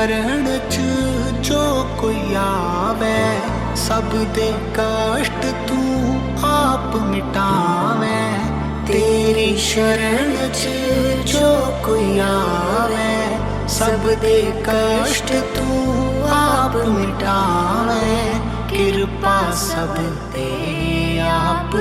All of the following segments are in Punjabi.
ਤੇਰੀ ਸ਼ਰਣ ਚ ਜੋ ਕੋਈ ਆਵੇ, ਸਭ ਦੇ ਕਸ਼ਟ ਤੂੰ ਆਪ ਮਿਟਾਵੇਂ। ਤੇਰੀ ਸ਼ਰਨ ਚ ਜੋ ਕੋਈ ਆਵੇ, ਸਭ ਦੇ ਕਸ਼ਟ ਤੂੰ ਆਪ ਮਿਟਾਵੇਂ। ਕਿਰਪਾ ਸਭ ਤੇ ਆਪ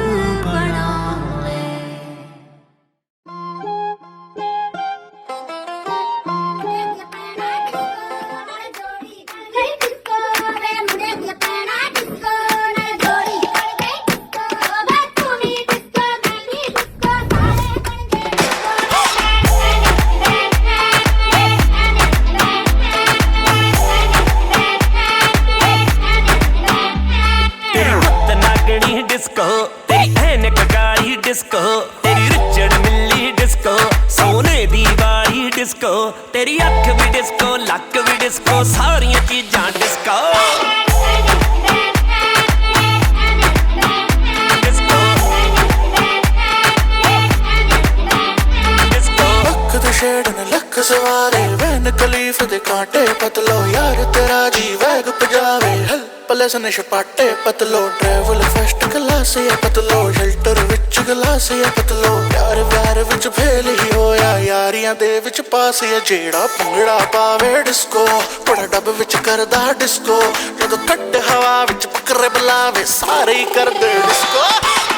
ਪਲਸ ਨੇ ਛਪਾਟੇ ਪਤਲੋ ਟਰੈਵਲ ਫਸਟ ਕਲਾਸ ਹੈ ਪਤਲੋ ਸ਼ੈਲਟਰ ਵਿੱਚ ਗਲਾਸ ਹੈ ਪਤਲੋ ਯਾਰ ਵੈਰ ਵਿੱਚ ਫੇਲ ਹੀ ਹੋਇਆ ਯਾਰੀਆਂ ਦੇ ਵਿੱਚ ਪਾਸ ਹੈ ਜਿਹੜਾ ਭੰਗੜਾ ਪਾਵੇ ਡਿਸਕੋ ਬੜਾ ਡੱਬ ਵਿੱਚ ਕਰਦਾ ਡਿਸਕੋ ਜਦੋਂ ਕੱਟ ਹਵਾ ਵਿੱਚ ਬੱਕਰੇ ਬੁਲਾਵੇ ਸਾਰੇ ਕਰਦੇ ਡਿਸਕੋ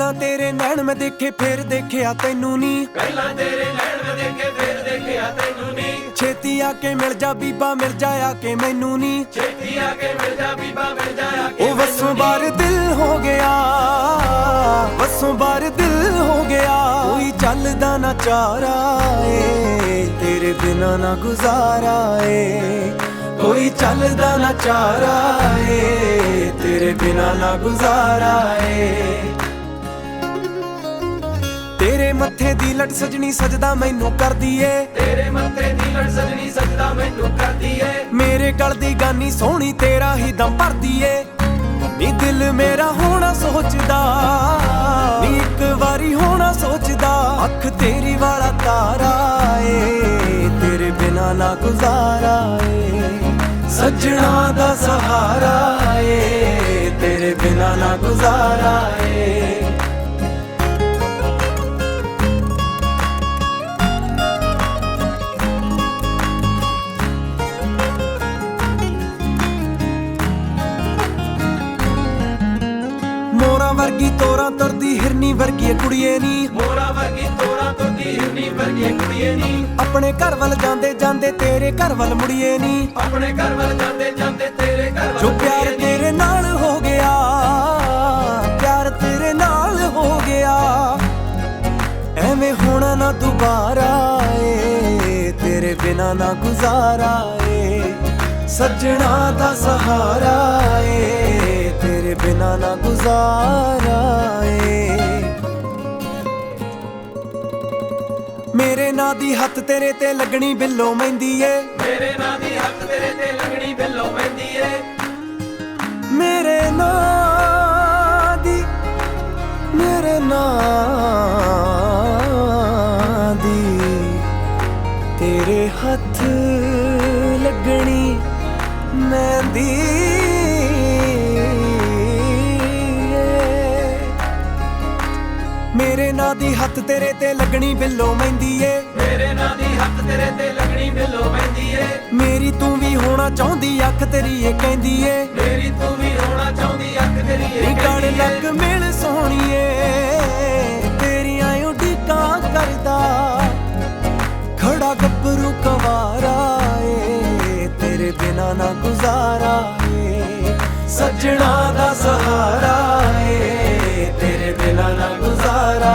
ਪਹਿਲਾਂ ਤੇਰੇ ਨੈਣ ਮੈਂ ਦੇਖੇ ਫਿਰ ਦੇਖਿਆ ਤੈਨੂੰ ਨਹੀਂ ਪਹਿਲਾਂ ਤੇਰੇ ਨੈਣ ਮੈਂ ਦੇਖੇ ਫਿਰ ਦੇਖਿਆ ਤੈਨੂੰ ਨਹੀਂ ਛੇਤੀ ਆ ਕੇ ਮਿਲ ਜਾ ਬੀਬਾ ਮਿਲ ਜਾ ਆ ਕੇ ਮੈਨੂੰ ਨਹੀਂ ਛੇਤੀ ਆ ਕੇ ਮਿਲ ਜਾ ਬੀਬਾ ਮਿਲ ਜਾ ਆ ਕੇ ਉਹ ਵਸੋਂ ਬਾਰ ਦਿਲ ਹੋ ਗਿਆ ਵਸੋਂ ਬਾਰ ਦਿਲ ਹੋ ਗਿਆ। ਕੋਈ ਚੱਲਦਾ ਨਾ ਚਾਰਾ ਏ ਤੇਰੇ ਬਿਨਾ ਨਾ ਗੁਜ਼ਾਰਾ ਏ। ਕੋਈ ਚੱਲਦਾ ਨਾ ਚਾਰਾ ਏ ਤੇਰੇ ਬਿਨਾ ਨਾ ਗੁਜ਼ਾਰਾ ਏ। ਤੇਰੇ ਮੱਥੇ ਦੀ ਲਟ ਸਜਣੀ ਸਜਦਾ ਮੈਨੂੰ ਕਰਦੀ ਏ। ਤੇਰੇ ਮੱਥੇ ਦੀ ਲਟ ਸਜਣੀ ਸਜਦਾ ਮੈਨੂੰ ਕਰਦੀ ਏ। ਮੇਰੇ ਗਲ ਦੀ ਗਾਨੀ ਸੋਹਣੀ ਤੇਰਾ ਹੀ ਦਮ ਭਰਦੀ ਏ। ਨੀ ਦਿਲ ਮੇਰਾ ਹੋਣਾ ਸੋਚਦਾ ਨੀ ਇੱਕ ਵਾਰੀ ਹੋਣਾ ਸੋਚਦਾ ਅੱਖ ਤੇਰੀ ਵਾਲਾ ਤਾਰਾ ਏ। ਤੇਰੇ ਬਿਨਾ ਨਾ ਗੁਜ਼ਾਰਾ ਏ। ਸੱਜਣਾ ਦਾ ਸਹਾਰਾ ਏ। ਤੇਰੇ ਬਿਨਾ ਨਾ ਗੁਜ਼ਾਰਾ ਏ। ਤੁਰਦੀ ਹਿਰਨੀ ਵਰਗੀ ਕੁੜੀਏ ਨੀ। ਮੋਰਾ ਵਰਗੀ ਤੋਰਾ ਤੁਰਦੀ ਹਿਰਨੀ ਵਰਗੀ ਕੁੜੀਏ ਨੀ। ਆਪਣੇ ਘਰ ਵੱਲ ਜਾਂਦੇ ਜਾਂਦੇ ਤੇਰੇ ਘਰ ਵੱਲ ਮੁੜੀਏ ਨੀ। ਆਪਣੇ ਘਰ ਵੱਲ ਜਾਂਦੇ ਜਾਂਦੇ ਤੇਰੇ ਘਰ ਵੱਲ ਜੋ ਪਿਆਰ ਤੇਰੇ ਨਾਲ ਹੋ ਗਿਆ ਪਿਆਰ ਤੇਰੇ ਨਾਲ ਹੋ ਗਿਆ। ਐਵੇਂ ਹੋਣਾ ਨਾ ਦੁਬਾਰਾ ਏ ਤੇਰੇ ਬਿਨਾ ਨਾ ਗੁਜ਼ਾਰਾ ਏ। ਸੱਜਣਾ ਦਾ ਸਹਾਰਾ ਏ। ਤੇਰੇ ਬਿਨਾ ਨਾ ਗੁਜ਼ਾਰਾ ਏ ਮੇਰੇ ਨਾਂ ਦੀ ਹੱਥ ਤੇਰੇ ਤੇ ਲੱਗਣੀ ਬਿੱਲੋ ਮਹਿੰਦੀ ਏ। ਮੇਰੇ ਨਾਂ ਦੀ ਹੱਥ ਤੇਰੇ ਤੇ ਲੱਗਣੀ ਬਿੱਲੋ ਮਹਿੰਦੀ ਏ। ਹੱਥ ਤੇਰੇ ਤੇ ਲੱਗਣੀ ਬਿੱਲੋ ਮਹਿੰਦੀ ਏ। ਤੇਰੇ ਨਾਂ ਦੀ ਹੱਥ ਤੇਰੇ ਤੇ ਲੱਗਣੀ ਬਿੱਲੋ ਪੈਂਦੀ ਏ। ਮੇਰੀ ਤੂੰ ਵੀ ਹੋਣਾ ਚਾਹੁੰਦੀ ਅੱਖ ਤੇਰੀ ਏ ਕਹਿੰਦੀ ਏ। ਮੇਰੀ ਤੂੰ ਵੀ ਹੋਣਾ ਚਾਹੁੰਦੀ ਅੱਖ ਤੇਰੀ ਏ ਕਹਿੰਦੀ ਏ। ਲੱਗ ਮਿਲ ਸੋਹਣੀਏ ਤੇਰੀਆਂ ਉਡੀਕਾਂ ਕਰਦਾ ਖੜਾ ਗੱਭਰੂ ਕਵਾਰਾ ਏ। ਤੇਰੇ ਬਿਨਾ ਨਾ ਗੁਜ਼ਾਰਾ ਏ ਸੱਜਣਾ ਦਾ ਸਹਾਰਾ ਏ। ਤੇਰੇ ਬਿਨਾ ਨਾ ਗੁਜ਼ਾਰਾ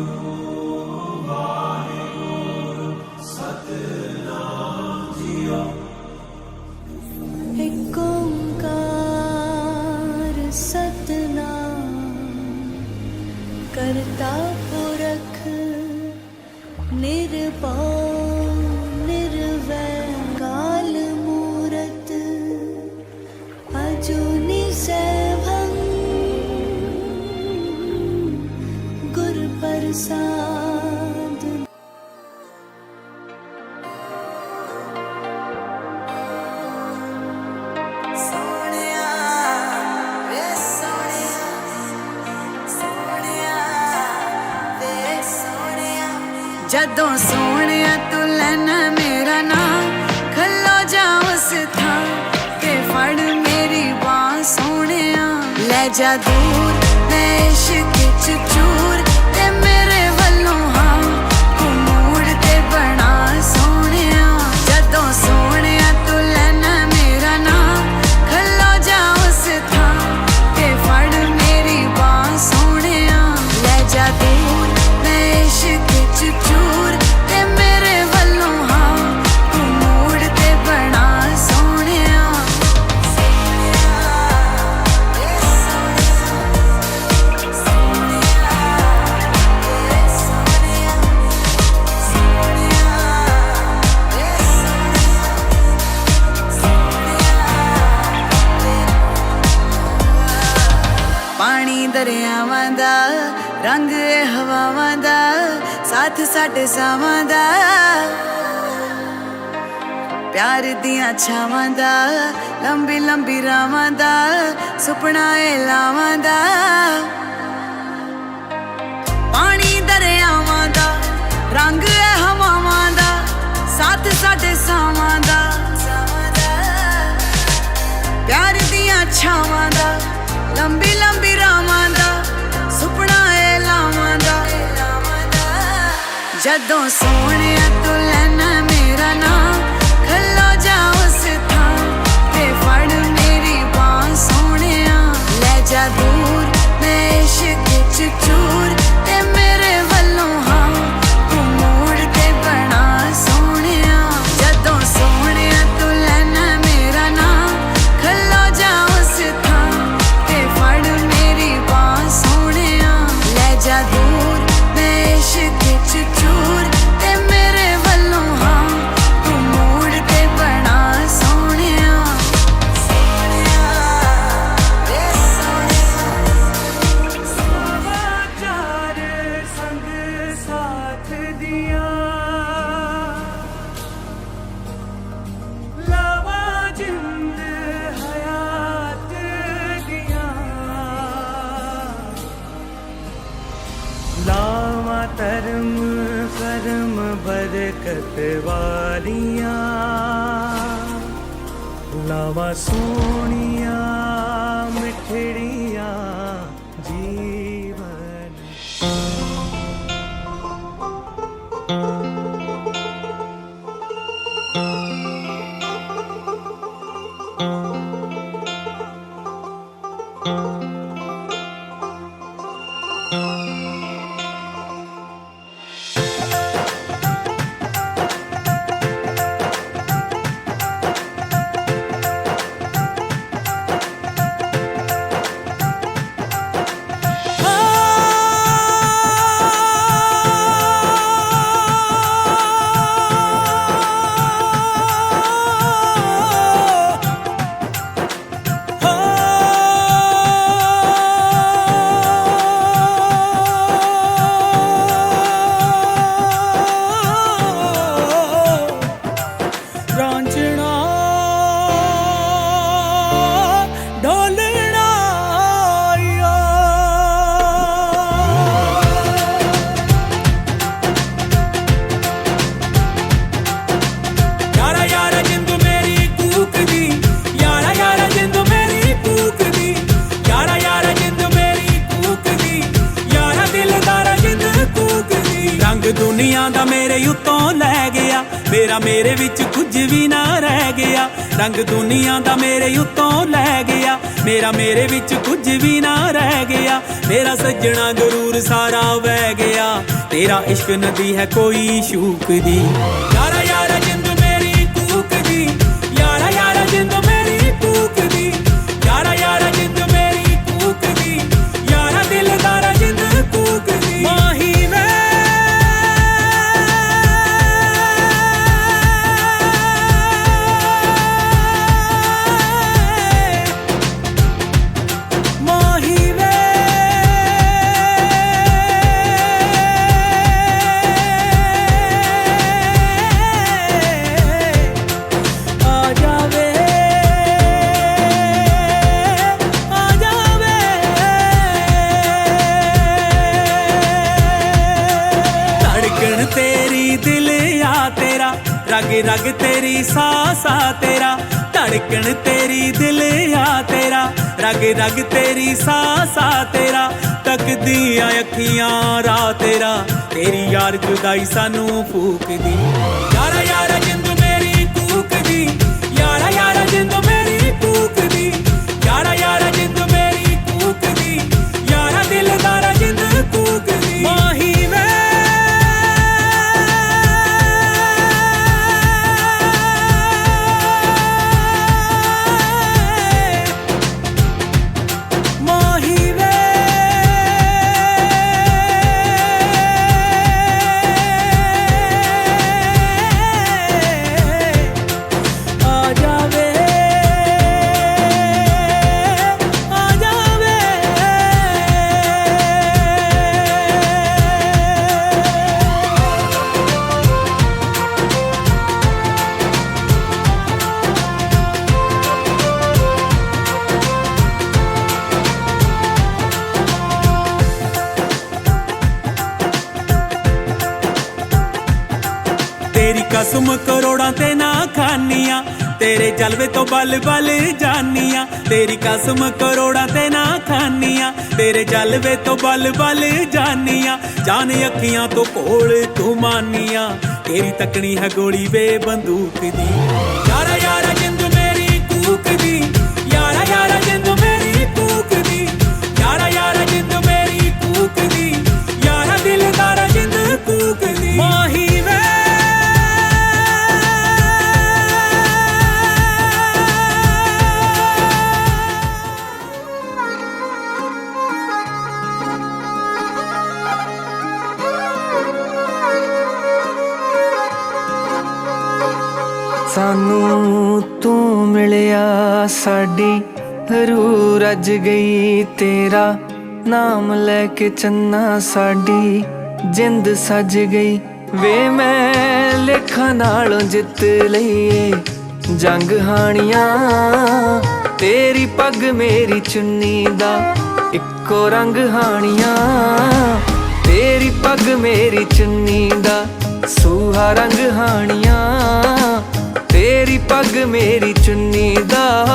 ਜਦੋਂ ਸੋਹਣਿਆ ਤੂੰ ਲੈਣਾ ਮੇਰਾ ਨਾਂ ਖੱਲੋ ਜਾ ਉਸ ਥਾਂ ਤੇ ਫੜ ਮੇਰੀ ਬਾਹ ਸੋਹਣਿਆ। ਲੈ ਜਾ ਦੂਰ ਦਰਿਆਵਾਂ ਦਾ, ਰੰਗ ਇਹ ਹਵਾਵਾਂ ਦਾ, ਸਾਥ ਸਾਡੇ ਸਾਵਾਂ ਦਾ। ਪਿਆਰ ਦੀਆਂ ਛਾਵਾਂ ਦਾ, ਲੰਬੀ ਲੰਬੀ ਰਾਵਾਂ ਦਾ, ਸੁਪਨਾ ਏ ਲਾਵਾਂ ਦਾ। ਪਾਣੀ ਦਰਿਆਵਾਂ ਦਾ, ਰੰਗ ਇਹ ਹਵਾਵਾਂ ਦਾ, ਸਾਥ ਸਾਡੇ ਸਾਵਾਂ ਦਾ। ਪਿਆਰ ਦੀਆਂ ਛਾਵਾਂ ਦਾ, ਲੰਬੀ ਲੰਬੀ ਜਦੋਂ ਸੋਹਣਿਆ ਤੂੰ ਲੈਣਾ ਮੇਰਾ ਨਾਮ, ਖੱਲੋ ਜਾ ਉਸ ਥਾਂ ਤੇ ਫੜ ਮੇਰੀ ਬਾਹ ਸੋਹਣਿਆ। ਲੈ ਜਾ ਦੂਰ, ਮੈਂ ਇਸ਼ਕ ਚ ਚੂਰ हिड़ी ਉੱਤੋਂ ਲੈ ਗਿਆ। ਮੇਰਾ ਮੇਰੇ ਵਿੱਚ ਕੁਝ ਵੀ ਨਾ ਰਹਿ ਗਿਆ। ਰੰਗ ਦੁਨੀਆ ਦਾ ਮੇਰੇ ਉੱਤੋਂ ਲੈ ਗਿਆ। ਮੇਰਾ ਮੇਰੇ ਵਿੱਚ ਕੁਝ ਵੀ ਨਾ ਰਹਿ ਗਿਆ। ਮੇਰਾ ਸੱਜਣਾ ਗਰੂਰ ਸਾਰਾ ਵਹਿ ਗਿਆ। ਤੇਰਾ ਇਸ਼ਕ ਨਦੀ ਹੈ ਕੋਈ ਸ਼ੂਕ ਦੀ। ਤੇਰੀ ਦਿਲ ਆ ਤੇਰਾ, ਰਗ ਰਗ ਤੇਰੀ ਸਾਸਾ ਤੇਰਾ, ਧੜਕਣ ਤੇਰੀ ਦਿਲ ਆ ਤੇਰਾ, ਰਗ ਰਗ ਤੇਰੀ ਸਾਸਾ ਤੇਰਾ ਤੱਕਦੀਆਂ ਅੱਖੀਆਂ ਰਾ ਤੇਰਾ, ਤੇਰੀ ਯਾਰ ਜੁਦਾਈ ਸਾਨੂੰ ਫੂਕਦੀ। ਯਾਰਾ ਯਾਰਾ ਜਿੰਦ ਮੇਰੀ ਕੂਕਦੀ ਯਾਰਾ ਯਾਰਾ ਜਿੰਦ ਮੇਰੀ ਤੇਰੀ ਕਸਮ ਕਰੋੜਾਂ ਤੇ ਨਾ ਖਾਨੀਆਂ ਤੇਰੇ ਜਲਵੇ ਤੋਂ ਬਲ ਬਲ ਜਾਨੀਆਂ। ਤੇਰੀ ਕਸਮ ਕਰੋੜਾਂ ਤੇ ਨਾ ਖਾਨੀਆਂ ਤੇਰੇ ਜਲਵੇ ਤੋਂ ਬਲ ਬਲ ਜਾਨੀਆਂ। ਜਾਨ ਅੱਖੀਆਂ ਤੋਂ ਕੋਲ ਤੂੰ ਮਾਨੀਆਂ। ਤੇਰੀ ਤੱਕਣੀ ਹੈ ਗੋਲੀ ਵੇ ਬੰਦੂਕ ਦੀ। ਰੂ ਗਈ ਤੇਰਾ ਨਾਮ ਲੈ ਕੇ ਚੰਨਾ ਸਾਡੀ ਜਿੰਦ ਸੱਜ ਗਈ। ਵੇ ਮੈਂ ਲੇਖਾਂ ਨਾਲੋਂ ਜਿੱਤ ਲਈਏ ਜੰਗ ਹਾਣੀਆਂ। ਤੇਰੀ ਪੱਗ ਮੇਰੀ ਚੁੰਨੀ ਦਾ ਇੱਕੋ ਰੰਗ ਹਾਣੀਆਂ। ਤੇਰੀ ਪੱਗ ਮੇਰੀ ਚੁੰਨੀ ਦਾ ਸੂਹਾ ਰੰਗ ਹਾਣੀਆਂ। ਤੇਰੀ ਪੱਗ ਮੇਰੀ ਚੁੰਨੀ ਦਾ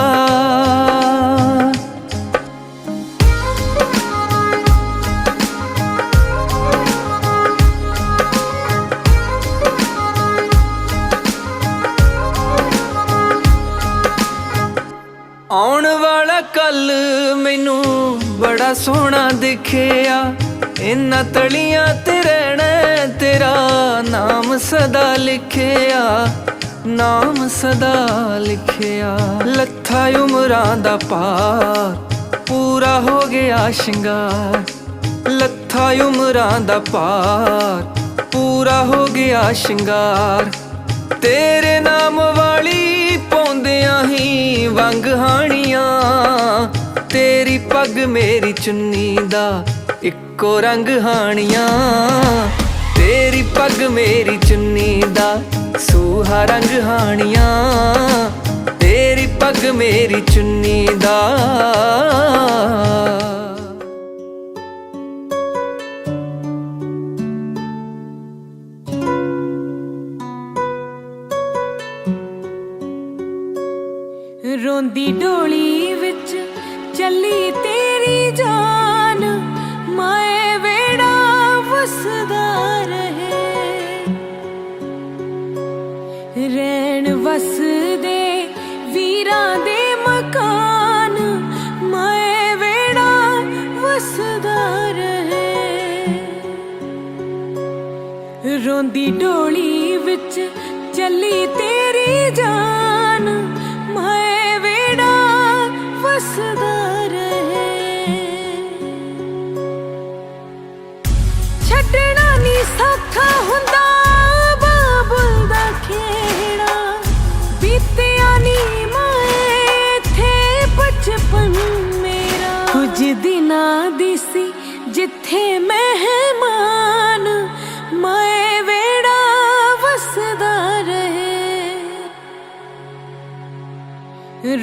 ਬੜਾ ਸੋਹਣਾ ਦਿਖਿਆ ਇਨਾਂ ਤਲੀਆਂ ਤੇ ਰਹਿਣਾ ਤੇਰਾ ਨਾਮ ਸਦਾ ਲਿਖਿਆ, ਨਾਮ ਸਦਾ ਲਿਖਿਆ। ਲੱਥਾ ਉਮਰਾਂ ਦਾ ਪਾਰ ਪੂਰਾ ਹੋ ਗਿਆ ਸ਼ਿੰਗਾਰ। ਲੱਥਾ ਉਮਰਾਂ ਦਾ ਪਾਰ ਪੂਰਾ ਹੋ ਗਿਆ ਸ਼ਿੰਗਾਰ। ਤੇਰੇ ਨਾਮ ਵਾਲੀ ਪਾਉਂਦਿਆਂ ਹੀ ਵੰਗ ਹਾਣੀਆਂ ਪੱਗ ਮੇਰੀ ਚੁੰਨੀ ਦਾ ਇੱਕੋ ਰੰਗ ਹਾਣੀਆਂ। ਤੇਰੀ ਪੱਗ ਮੇਰੀ ਚੁੰਨੀ ਦਾ ਸੂਹਾ ਰੰਗ ਹਾਣੀਆਂ। ਤੇਰੀ ਪੱਗ ਮੇਰੀ ਚੁੰਨੀ ਦਾ ਰੋਂਦੀ ਢੋਲੀ দিডো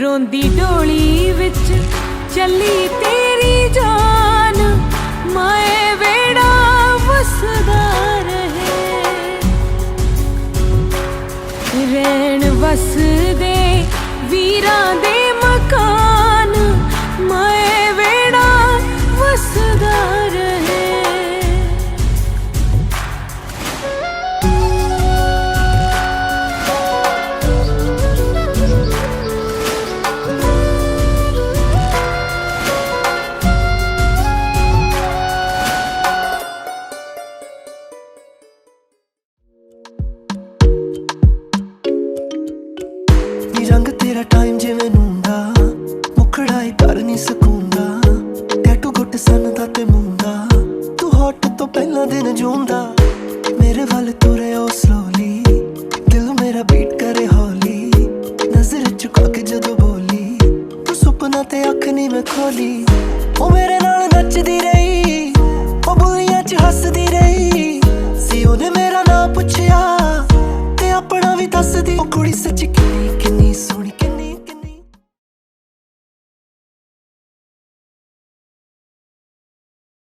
ਰੋਂਦੀ ਡੋਲੀ ਵਿੱਚ ਚੱਲੀ ਤੇਰੀ ਜਾਨ। ਮੈਂ ਵੇੜਾ ਵਸਦਾ ਰਹੇ। ਰਹਿਣ ਵਸਦੇ ਵੀਰਾਂ ਦੇ Para nem se.